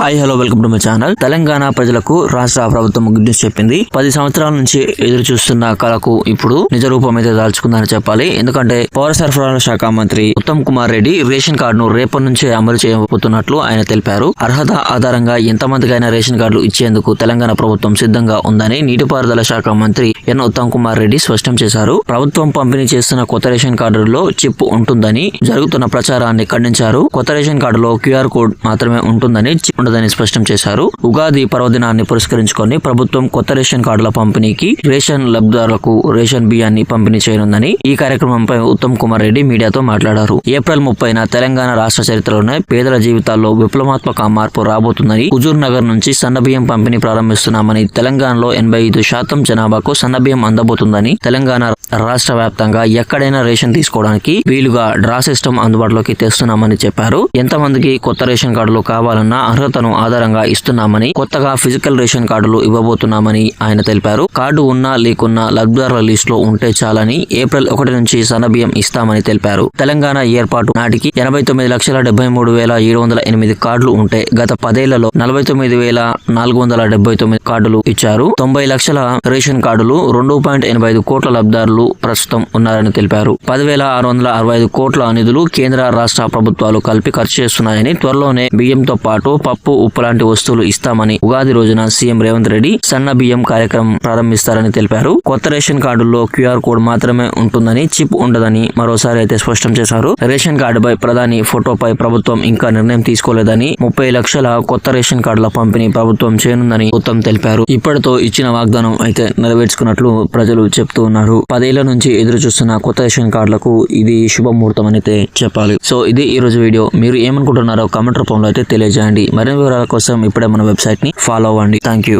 Hi hello welcome to my channel Telangana ప్రజలకు రాష్ట్ర ప్రభుత్వం గుడ్ న్యూస్ చెప్పింది. పది సంవత్సరాల నుంచి ఎదురు చూస్తున్న కళకు ఇప్పుడు నిజ రూపం అయితే దాల్చుకుందని చెప్పాలి. ఎందుకంటే పౌర సరఫరాల శాఖ మంత్రి ఉత్తమ్ కుమార్ రెడ్డి రేషన్ కార్డును రేపటి నుంచే అమలు చేయబోతున్నట్లు ఆయన తెలిపారు. అర్హత ఆధారంగా ఎంతమందికైనా రేషన్ కార్డులు ఇచ్చేందుకు తెలంగాణ ప్రభుత్వం సిద్ధంగా ఉందని నీటిపారుదల శాఖ మంత్రి ఎన్ ఉత్తమ్ కుమార్ రెడ్డి స్పష్టం చేశారు. ప్రభుత్వం పంపిణీ చేస్తున్న కొత్త రేషన్ కార్డుల్లో చిప్ ఉంటుందని జరుగుతున్న ప్రచారాన్ని ఖండించారు. కొత్త రేషన్ కార్డులో క్యూఆర్ కోడ్ మాత్రమే ఉంటుందని చిప్ ఉండదని స్పష్టం చేశారు. ఉగాది పర్వదినాన్ని పురస్కరించుకొని ప్రభుత్వం కొత్త రేషన్ కార్డుల పంపిణీకి రేషన్ లబ్ధిదారులకు రేషన్ బియ్యాన్ని పంపిణీ చేయనుందని ఈ కార్యక్రమంపై ఉత్తమ్ కుమార్ రెడ్డి మీడియాతో మాట్లాడారు. ఏప్రిల్ ముప్పైన తెలంగాణ రాష్ట్ర చరిత్రలోనే పేదల జీవితాల్లో విప్లవాత్మక మార్పు రాబోతుందని హుజూర్ నగర్ నుంచి సన్నబియ్యం పంపిణీ ప్రారంభిస్తున్నామని తెలంగాణలో ఎనభై ఐదు శాతం జనాభాకు సన్నబియ్యం అందబోతుందని తెలంగాణ రాష్ట్ర వ్యాప్తంగా ఎక్కడైనా రేషన్ తీసుకోవడానికి వీలుగా డ్రా సిస్టమ్ అందుబాటులోకి తెస్తున్నామని చెప్పారు. ఎంతమందికి కొత్త రేషన్ కార్డులు కావాలన్నా అర్హతను ఆధారంగా ఇస్తున్నామని కొత్తగా ఫిజికల్ రేషన్ కార్డులు ఇవ్వబోతున్నామని ఆయన తెలిపారు. కార్డు ఉన్నా లేకున్నా లబ్ధిదారుల లిస్ట్లో ఉంటే చాలని ఏప్రిల్ ఒకటి నుంచి సన్నబియ్యం ఇస్తామని తెలిపారు. తెలంగాణ ఏర్పాటు నాటికి ఎనభై తొమ్మిది లక్షల డెబ్బై మూడు వేల ఏడు వందల ఎనిమిది కార్డులు ఉంటే గత పదేళ్ళలో నలభై తొమ్మిది వేల నాలుగు వందల డెబ్బై తొమ్మిది కార్డులు ఇచ్చారు. తొంభై లక్షల రేషన్ కార్డులు రెండు పాయింట్ ఎనభై ఐదు కోట్ల లబ్ధిదారులు ప్రస్తుతం ఉన్నారని తెలిపారు. పదివేల ఆరు వందల అరవై ఐదు కోట్ల నిధులు కేంద్ర రాష్ట్ర ప్రభుత్వాలు కలిపి ఖర్చు చేస్తున్నాయని త్వరలోనే బియ్యంతో పాటు పప్పు ఉప్పు లాంటి వస్తువులు ఇస్తామని ఉగాది రోజున సీఎం రేవంత్ రెడ్డి సన్న బియ్యం కార్యక్రమం ప్రారంభిస్తారని తెలిపారు. కొత్త రేషన్ కార్డుల్లో క్యూఆర్ కోడ్ మాత్రమే ఉంటుందని చిప్ ఉండదని మరోసారి అయితే స్పష్టం చేశారు. రేషన్ కార్డుపై ప్రధాని ఫోటోపై ప్రభుత్వం ఇంకా నిర్ణయం తీసుకోలేదని ముప్పై లక్షల కొత్త రేషన్ కార్డుల పంపిణీ ప్రభుత్వం చేయనుందని ఉత్తమ్ తెలిపారు. ఇప్పటితో ఇచ్చిన వాగ్దానం అయితే నెరవేర్చుకున్నట్లు ప్రజలు చెప్తూ ఉన్నారు. పదేళ్ళ నుంచి ఎదురు చూస్తున్న కొత్త రేషన్ కార్డులకు ఇది శుభముహూర్తం అని అయితే చెప్పాలి. సో ఇది ఈ రోజు వీడియో. మీరు ఏమనుకుంటున్నారో కామెంట్ రూపంలో అయితే తెలియజేయండి. మరిన్ని వివరాల కోసం ఇప్పుడే మన వెబ్సైట్ని ఫాలో అవ్వండి. Thank you